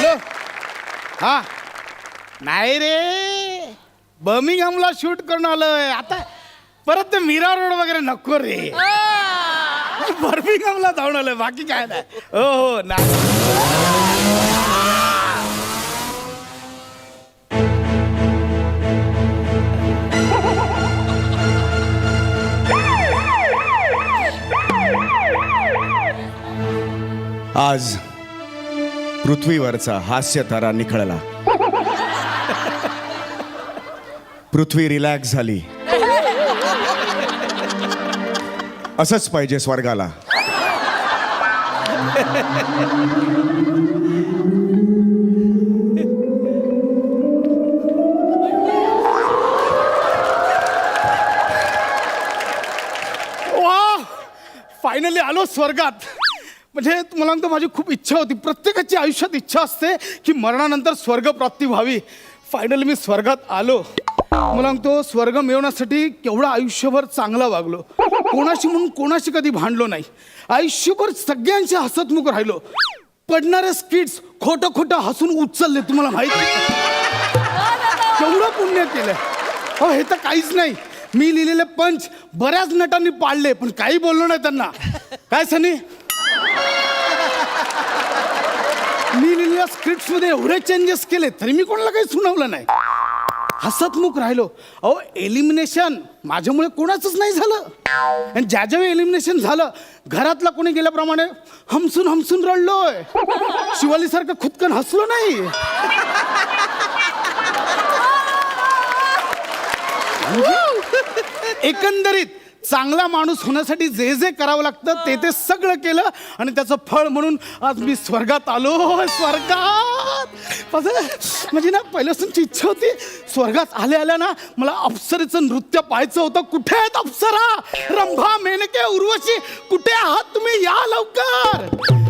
Hello? हा? नाही रे. बर्मिंगhamला shoot करून आलोय. आता परत ते मीरा रोड वगैरे नको रे. बर्मिंगhamला जाऊन आलोय. बाकी काय नाही. हो हो नाही. आज पृथ्वीवरचा हास्य तारा निखळला. पृथ्वी रिलॅक्स झाली. असंच पाहिजे स्वर्गाला. फायनली आलो स्वर्गात. म्हणजे तुम्हाला सांगतो माझी खूप इच्छा होती. प्रत्येकाची आयुष्यात इच्छा असते की मरणानंतर स्वर्गप्राप्ती व्हावी. फायनली मी स्वर्गात आलो. मला सांगतो स्वर्ग मिळवण्यासाठी केवढं आयुष्यभर चांगला वागलो. कोणाशी म्हणून कोणाशी कधी भांडलो नाही. आयुष्यभर सगळ्यांशी हसतमुख राहिलो. पडणारे स्किट्स खोटं खोटं हसून उचलले तुम्हाला माहिती केवढं पुण्य केलंय. हो हे तर काहीच नाही. मी लिहिलेले पंच बऱ्याच नटांनी पाळले पण काही बोललो नाही त्यांना. काय सनी? मी स्क्रिप्टमध्ये एवढे चेंजेस केले तरी मी कोणाला काही सुनावलं नाही. हसतमुख राहिलो. अहो एलिमिनेशन माझ्यामुळे कोणाचंच नाही झालं. आणि ज्या ज्यावेळी एलिमिनेशन झालं घरातला कोणी गेल्याप्रमाणे हमसून हमसून रडलोय. शिवालीसारखं खुदकन हसलो नाही. म्हणजे एकंदरीत चांगला माणूस होण्यासाठी जे जे करावं लागतं ते ते सगळं केलं आणि त्याचं फळ म्हणून आज मी स्वर्गात आलो. स्वर्गात! म्हणजे ना पहिल्यापासूनची इच्छा होती स्वर्गात आले आल्या ना मला अप्सरेचं नृत्य पाहायचं होतं. कुठे आहेत अप्सरा? रंभा मेनके उर्वशी कुठे आहात तुम्ही? या लवकर!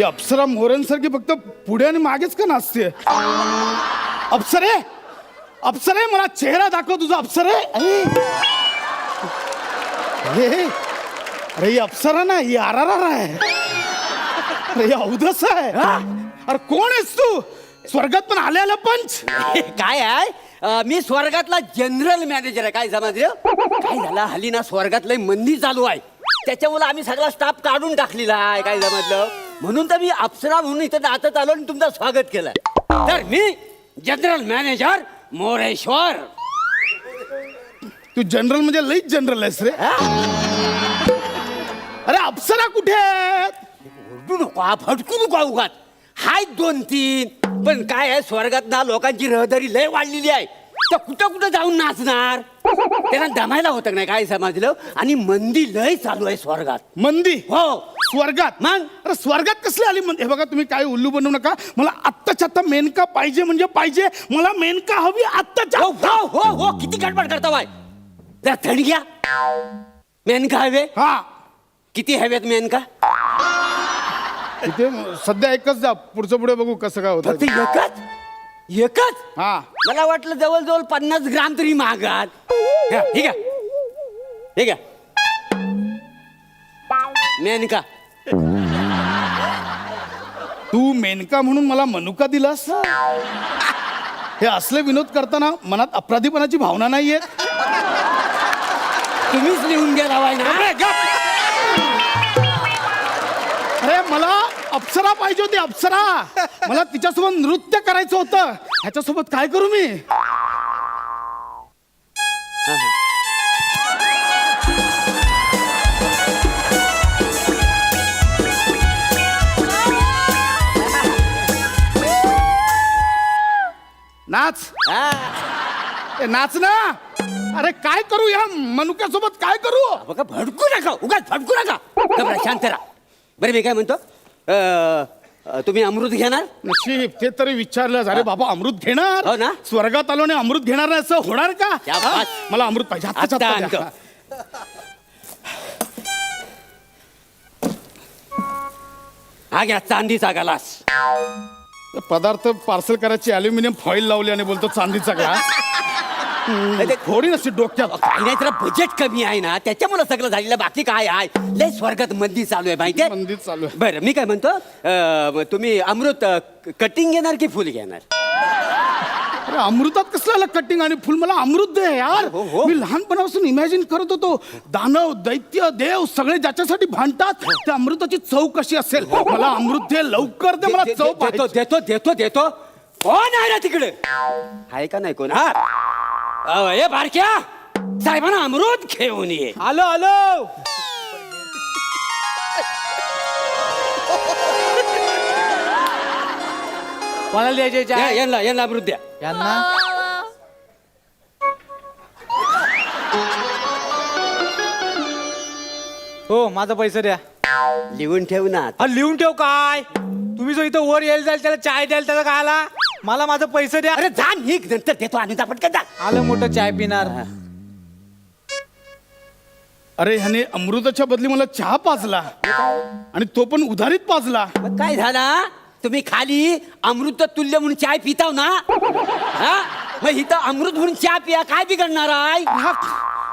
ही अप्सरा मोऱ्यांसारखी फक्त पुढे आणि मागेच का नाचते अप्सरे? अप्सरे मला चेहरा दाखव तुझा अप्सरे. अरे. अरे अरे ही अप्सरा ना ही आर आहे. अरे ही अवधस आहे हा? अरे कोण आहेस तू? स्वर्गात पण आले आलं पंच. काय आहे? अं, मी स्वर्गातला जनरल मॅनेजर आहे काय समजलं काय झालं? हल्ली ना स्वर्गात लय मंदी चालू आहे. त्याच्यामुळे आम्ही सगळा स्टाफ काढून टाकलेला आहे काय समजलं म्हणून तर मी अप्सरा म्हणून इथं नाचत आलो आणि तुमचं स्वागत केलं तर मी जनरल मॅनेजर मोरेश्वर. तू जनरल म्हणजे लईच जनरल आहेस रे. अरे अप्सरा कुठे आहेत? ओरडू नको फटकू नको उगाच. हाय दोन तीन पण काय आहे स्वर्गात ना लोकांची रहदारी लय वाढलेली आहे. तर कुठं कुठं जाऊन नाचणार? त्यांना दमायला होतं नाही काय समजलं? आणि मंदी लय चालू आहे स्वर्गात. मंदी? हो. स्वर्गात. मग? अरे स्वर्गात कसली आली हे बघा तुम्ही काय उल्लू बनवू नका. मला आत्ताच्या आत्ता मेनका पाहिजे म्हणजे पाहिजे. मला मेनका हवी आत्ताच्या हो हो हो हो किती गडबड करता बाय. जरा थंड घ्या. मेनका हवे? हा. किती हवेत मेनका? इथे सध्या एकच जा पुढचं पुढे बघू कसं काय फक्त होतं एकच? एकच? हा. मला वाटलं जवळजवळ पन्नास ग्राम तरी महागात. ठीक आहे ठीक आहे मेनका. तू मेनका म्हणून मला मनुका दिलास? हे असले विनोद करताना मनात अपराधीपणाची भावना नाहीये? तुम्हीच लिहून घ्या अरे! अरे मला अप्सरा पाहिजे होती अप्सरा! मला तिच्यासोबत नृत्य करायचं होतं. ह्याच्यासोबत काय करू मी? नाच. ए, नाच ना. अरे काय करू या मनुक्यासोबत? काय करू? बघा भडकू नका. उगाच भडकू नका. घबरा, शांत राहा. बरं मी काय म्हणतो? अं, अं, तुम्ही अमृत घेणार? नशीब ते तरी विचारलं. अरे बाबा अमृत घेणार? हो ना? स्वर्गात आलो आणि अमृत घेणार नाही असं होणार का? हा? बात. मला अमृत पाहिजे. आत्ता. आणतो. हा घ्या चांदीचा गलास. पदार्थ पार्सल करायची अल्युमिनियम फॉईल लावली आणि बोलतो चांदीचा ग्लास. ते थोडी नसते डोक्यात काही नाही तर बजेट कमी आहे ना. त्याच्यामुळे सगळं झालेलं. बाकी काय आहे? लय स्वर्गात मंदी चालू आहे माहितीये? मंदीत चालू आहे. बरं मी काय म्हणतो अं, तुम्ही अमृत कटिंग घेणार की फुल घेणार? अरे अमृतात कसलं कटिंग आणि फुल? मला अमृत दे यार. हो, हो. मी लहानपणापासून इमॅजिन करत होतो. दानव दैत्य देव सगळे ज्याच्यासाठी भांडतात त्या अमृताची चव कशी असेल? मला अमृत दे लवकर दे मला दे- चव दे- देतो पाहिजे. देतो देतो देतो. कोण आहे ना तिकडे? आहे का नाही कोण? हा. अहो, ए बारक्या. साहेबांना अमृत घेऊन ये. आलो आलो. कोणाला द्यायचे या- चाय यांना यांना अमृत द्या. यांना? हो माझा पैसा द्या. लिहून ठेव ना हा लिहून ठेव काय? तुम्ही जो इथं वर यायला जाल त्याला चाय द्याल त्याला काय आला मला माझं पैसे द्या. अरे जा निघ. नंतर देतो आणि आपण का जा. आलं मोठं चाय पिणार. अरे ह्याने अमृताच्या बदली मला चहा पाजला. आणि तो पण उधारीत पाजला. मग काय झाला तुम्ही खाली अमृत तुल्य म्हणून चाय पिताव ना? हा? मग इथं अमृत म्हणून चहा पिया काय बिघडणार आहे? हा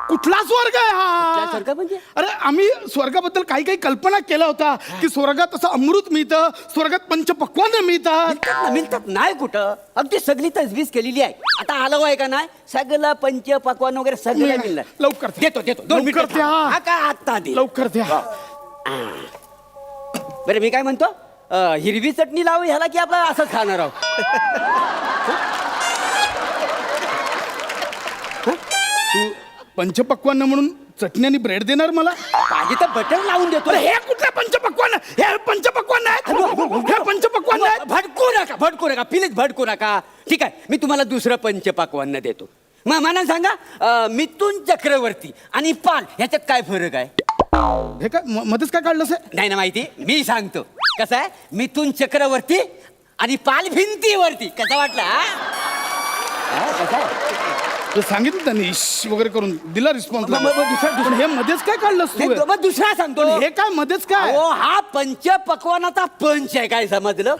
कुठला स्वर्ग आहे कुठला हा स्वर्ग म्हणजे? अरे आम्ही स्वर्गाबद्दल काही काही कल्पना केल्या होत्या की स्वर्गात असं अमृत मिळतं स्वर्गात पंचपक्वान मिळतात. मिळतात ना मिळतात. नाही कुठं. अगदी सगळी तजवीज केलेली आहे. आता आलं आहे का नाही? सगळं पंच पकवान वगैरे सगळं मिळणार. लवकर द्या. देतो देतो. दोन लवकर मिनिटं द्या. थांब. हा काय आता दे लवकर द्या. बरं मी काय म्हणतो? अं, हिरवी चटणी लावू ह्याला की आपला असंच खाणार आहोत? तू पंचपक्वान म्हणून चटणी आणि ब्रेड देणार मला? पाहिजे तर बटर लावून देतो. अरे हे कुठलं पंचपक्वान हे पंचपक्वान आहेत. हे पंचपक्वान आहेत भडकू नका भडकू नका. प्लीज भडकू नका. ठीक आहे मी तुम्हाला दुसरं पंचपाकवान देतो. मग मला सांगा अं, मिथुन चक्रवर्ती आणि पाल ह्याच्यात काय फरक आहे? हे काय म- मध्येच काय काढलं नाही ना माहिती मी सांगतो. कसं आहे? मिथुन चक्रवर्ती आणि पाल भिंतीवरती कसं वाटलं हा? हा, कसं आहे? ते सांगितलं त्यांनी इश वगैरे करून. दिला रिस्पॉन्स मग- मग- मग दुसरं- हे मध्येच काय काढलंस नाही, तू मग दुसरा सांगतो पण हे काय मध्येच काय? अहो हा पंच पकवानाचा पंच आहे काय समजलं?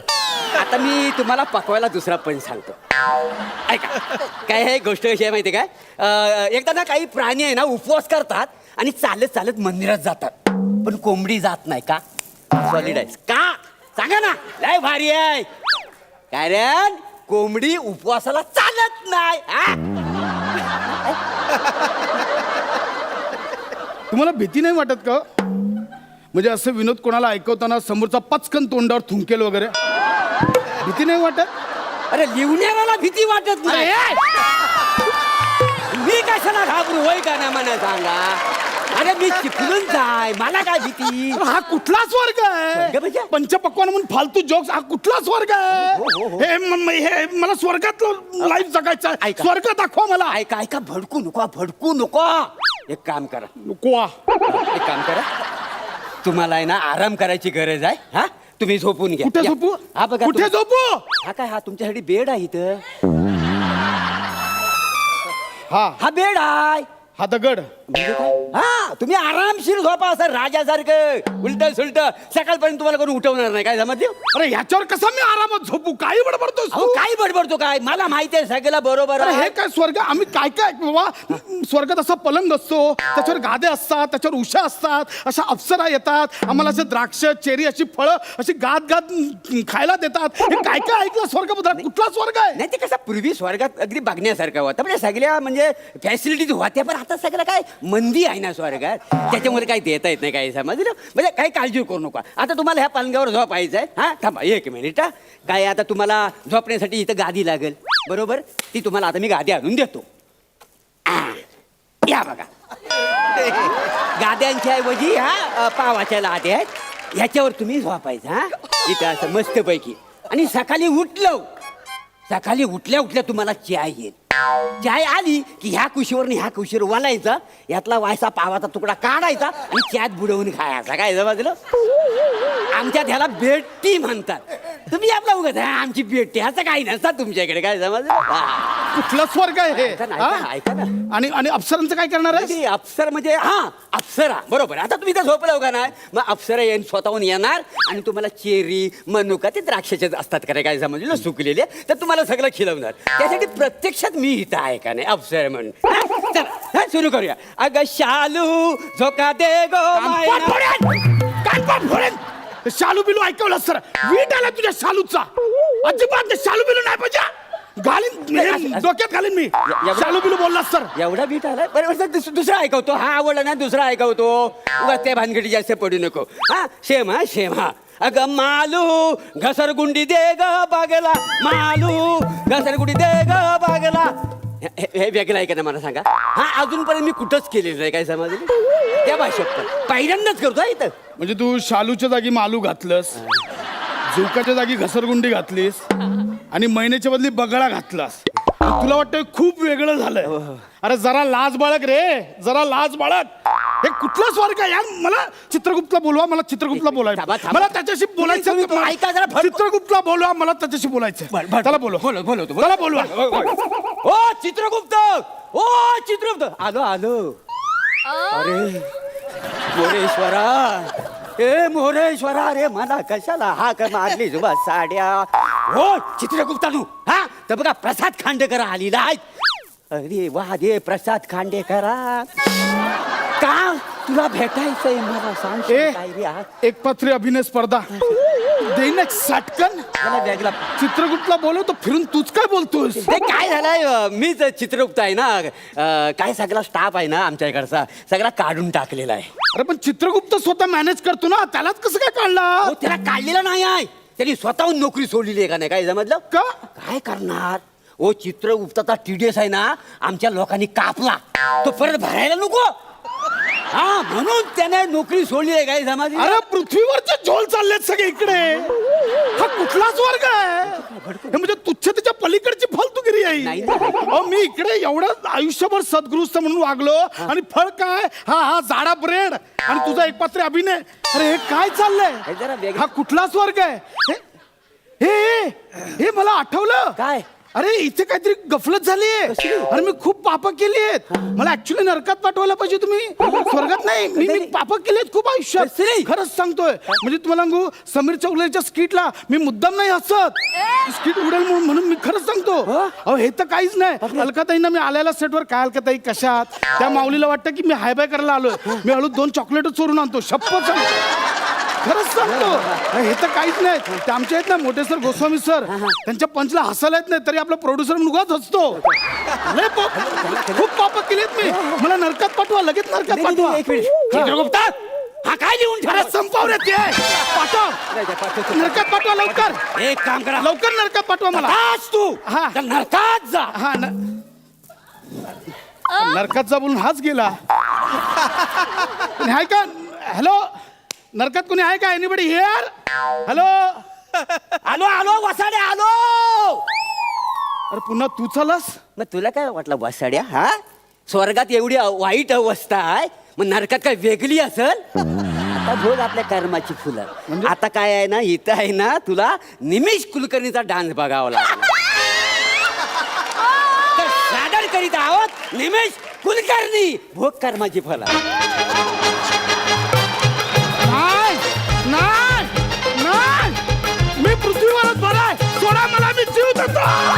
आता मी तुम्हाला पकवायला दुसरा पंच सांगतो. ऐका काय हे गोष्ट कशी आहे माहिती आहे काय? अं, एकदा ना काही प्राणी आहे ना उपवास करतात आणि चालत चालत मंदिरात जातात. पण कोंबडी जात नाही का? सॉलिड आहे का? सांगा ना. लय भारी आहे. कारण कोंबडी उपवासाला चालत नाही हा? तुम्हाला भीती नाही वाटत का? म्हणजे असं विनोद कोणाला ऐकवताना समोरचा पचकन तोंडावर थुंकेल वगैरे? भीती नाही वाटत? अरे लिवण्याला भीती वाटत नाही. मी कशाला घाबरू? होय का ना मला सांगा? अरे मी चिपळून जाय. मला काय भीती? हा कुठला स्वर्ग स्वर्ग म्हणजे? आहे पंचपक्वान म्हणून फालतू जोक्स हा कुठला स्वर्ग हो, हो, हो. आहे हे म- म- हे मला स्वर्गात लाईफ जगायचं आहे. ऐका. स्वर्ग दाखवा मला. ऐका ऐका भडकू नको भडकू नको. एक काम करा. नको आ. एक काम करा. तुम्हाला आहे ना आराम करायची गरज आहे हा? तुम्ही झोपून घ्या. कुठे या. झोपू? हा बघा कुठे तुम्ही- झोपू? हा काय हा तुमच्यासाठी बेड आहे इथं. हा. हा बेड आहे. हा दगड म्हणजे? हा तुम्ही आरामशीर झोपा असं राजासारखं उलट सुलट सकाळपर्यंत तुम्हाला कोणी उठवणार नाही. काय समजलं? अरे ह्याच्यावर कसा मी आरामात झोपू? काही बडबडतोस अहो तू? काय बडबडतो काय? मला माहिती आहे सगळं बरोबर अरे आहे. हे काय स्वर्ग? आम्ही काय काय बाबा स्वर्गात असा पलंग असतो. त्याच्यावर गादे असतात त्याच्यावर उशा असतात अशा अप्सरा येतात. आम्हाला असे द्राक्ष चेरी अशी फळं अशी गाद गाद खायला देतात. हे काय काय ऐकलं स्वर्गाबद्दल कुठला स्वर्ग आहे? नाही ते कसं पूर्वी स्वर्गात अगदी बघण्यासारखं होतं. म्हणजे सगळ्या म्हणजे फॅसिलिटीज होत्या पण आता सगळं काय मंदी आहे ना स्वर्गात? त्याच्यामुळे काही देता येत नाही काही समजलं? म्हणजे काही काळजी करू नका. आता तुम्हाला ह्या पालंगावर झोपायचं आहे हा? थांबा एक मिनिट हा. काय आता तुम्हाला झोपण्यासाठी इथं गादी लागेल बरोबर? ती तुम्हाला आता मी गादी आणून देतो. या बघा. गाद्यांच्या ऐवजी हा पावाच्या लाद्या आहेत. ह्याच्यावर तुम्ही झोपायचं हा? इथं असं मस्तपैकी. आणि सकाळी उठलो. सकाळी उठल्या उठल्या तुम्हाला चाय येईल. चाय आली की ह्या कुशीवर ह्या कुशीवर वालायचं यातला वायसा पावाचा तुकडा काढायचा आणि त्यात बुडवून खायचा. काय समजलं आमच्यात ह्याला बेटी म्हणतात. तुम्ही आपला उगाच हा, आमची भेटी असं काही नसतात तुमच्याकडे काय समज कुठला स्वर्ग आहे हे? ऐका ना? ऐका ना, ऐका ना. आणि आणि अप्सरांचं काय करणार आहे अप्सर म्हणजे हा अप्सरा. बरोबर. आता तुम्ही तर झोपला का नाही मग अप्सरा येईन स्वतःहून येणार आणि तुम्हाला चेरी मनुका ते द्राक्षाचे असतात का रे, काय समजलं सुकलेले तर तुम्हाला सगळं खिलवणार. त्यासाठी प्रत्यक्षात मी इथं आहे का नाही अप्सर म्हणून हा, चला हा, सुरू करूया. अगं शालू झोका दे गो मायना. शालू बिलू ऐकवलं सर वीट आला तुझ्या शालूचा. अजिबात शालू बिलू नाही पाहिजे. घालीन हे डोक्यात घालीन मी. एवढं- शालू बिलू बोलला सर एवढा बीट आलाय बरोबर दुस- दुसरा ऐकवतो. हा आवडला ना दुसरा ऐकवतो. उगा त्या भानगडी जास्त पडू नको. हा शेम हा शेम. हा अगं मालू घसरगुंडी दे ग बागेला. मालू घसरगुंडी दे ग बागेला. हे- हे हे वेगळं आहे का मला सांगा. हा अजूनपर्यंत मी कुठंच केलेलं नाही काय समजलं त्या भाषेत पण. पहिल्यांदाच करतो हा इथं. म्हणजे तू शालूच्या जागी मालू घातलंस झुकाच्या जागी घसरगुंडी घातलीस आणि महिन्याच्या बदली बगळा घातलास. तुला वाटतं खूप वेगळं हो, झालं अरे जरा लाज बाळग रे जरा लाज बाळग. हे कुठला स्वर्ग आहे यार? मला चित्रगुप्तला बोलवा मला चित्रगुप्तला थांबा, बोलायचं. थांबा. मला त्याच्याशी बोलायचं तुम्ही- तुम्ही ऐका जरा, भर- चित्रगुप्तला बोलवा मला त्याच्याशी बोलायचं त्याला बोलवा. बोलो बोलो त्याला बोलवा. ओ चित्रगुप्त! ओ चित्रगुप्त! आलो आलो. अरे मोरेश्वरा. ए मोरेश्वरा अरे मला कशाला हा का मारली जुबा साड्या? हो चित्रगुप्तानू हा? तर बघा प्रसाद खांडेकर आलेला आहे. अरे वा दे प्रसाद खांडेकरा. का तुला भेटायचंय मला? सांग ए? एक पात्री अभिनय स्पर्धा. एक साटकन मला चित्रगुप्तला बोलव तर फिरून तूच काय बोलतोस? ते काय झालंय? अं, मीच चित्रगुप्त आहे ना. अं, काय सगळा स्टाफ आहे ना आमच्या इकडचा. सगळा काढून टाकलेला आहे. अरे पण चित्रगुप्त स्वतः मॅनेज करतो ना. त्यालाच कसं काय काढला अहो, त्याला काढलेला नाही आहे. त्यांनी स्वतःहून नोकरी सोडलेली आहे का नाही? काय समजलं का? काय करणार? ओ चित्रगुप्ताचा टीडीएस आहे ना आमच्या लोकांनी कापला. तो परत भरायला नको. हा म्हणून त्याने नोकरी सोडली आहे काय समजलं अरे पृथ्वीवरचे झोल चाललेत सगळे इकडे. हा कुठलाच वर्ग आहे? हे म्हणजे तुच्छतेच्या पलीकडची फालतुगिरी आहे. नाही, नाही. अहो मी इकडे एवढं आयुष्यभर सद्गृस्त म्हणून वागलो. आणि फळ काय? हा हा जाडा ब्रेड आणि तुझा एक पात्र अभिनय. अरे हे काय हे जरा चाललंय वेगळं- हा कुठलाच वर्ग आहे? हे- हे हे मला आठवलं. काय? अरे इथे काहीतरी गफलत झाली कसली? अरे मी खूप पाप केली आहेत. मला ऍक्च्युली नरकात पाठवायला पाहिजे तुम्ही. स्वर्गात नाही मी मी पाप केली आहेत खूप आयुष्यात? खरंच सांगतोय. म्हणजे तुम्हाला सांगू समीर चौगलेच्या स्किटला मी मुद्दाम नाही हसत. स्किट उडेल म्हणून म्हणून मी खरंच सांगतो. अहो हे तर काहीच नाही. अलकाताईंना मी आल्याला सेटवर काय अलकाताई कशात? त्या माऊलीला वाटतं की मी हाय बाय करायला आलोय. मी हळू दोन चॉकलेट चोरून आणतो. शपथ सांगतो. खरंच सांगतो. हे तर काहीच नाही. ते आमचे आहेत ना मोठे सर. गोस्वामी सर त्यांच्या पंचला हसायला येत नाही तरी आपला प्रोड्युसर मुलगाच हसतो. लय पाप- खूप पाप केलेत मी. मला नरकात पाठवा लगेच नरकात पाठवा. एक मिनिट. हा. चित्रगुप्ता हा काय लिहून ठेवलं? अरे संपव रे ते. पाठव. नरकात पाठवा लवकर. एक काम करा. लवकर नरकात पाठवा मला. आज तू. हा. तर नरकात जा. हा न- नरकात जा बोलून हाच गेला. आहे का? हॅलो? नरकात कोणी आहे का? एनीबडी हिअर हॅलो आलो आलो वसाडे आलो! अरे पुन्हा तू चालस? मग तुला काय वाटलं वसाड्या हा? स्वर्गात एवढी वाईट अवस्था आहे मग नरकात काय वेगळी असल? आता भोग आपल्या कर्माची फुलं. आता काय आहे ना इथं आहे ना तुला निमिष कुलकर्णीचा डान्स बघावा लागला. तर सादर करीत आहोत निमिष कुलकर्णी भोग कर्माची फलं 아!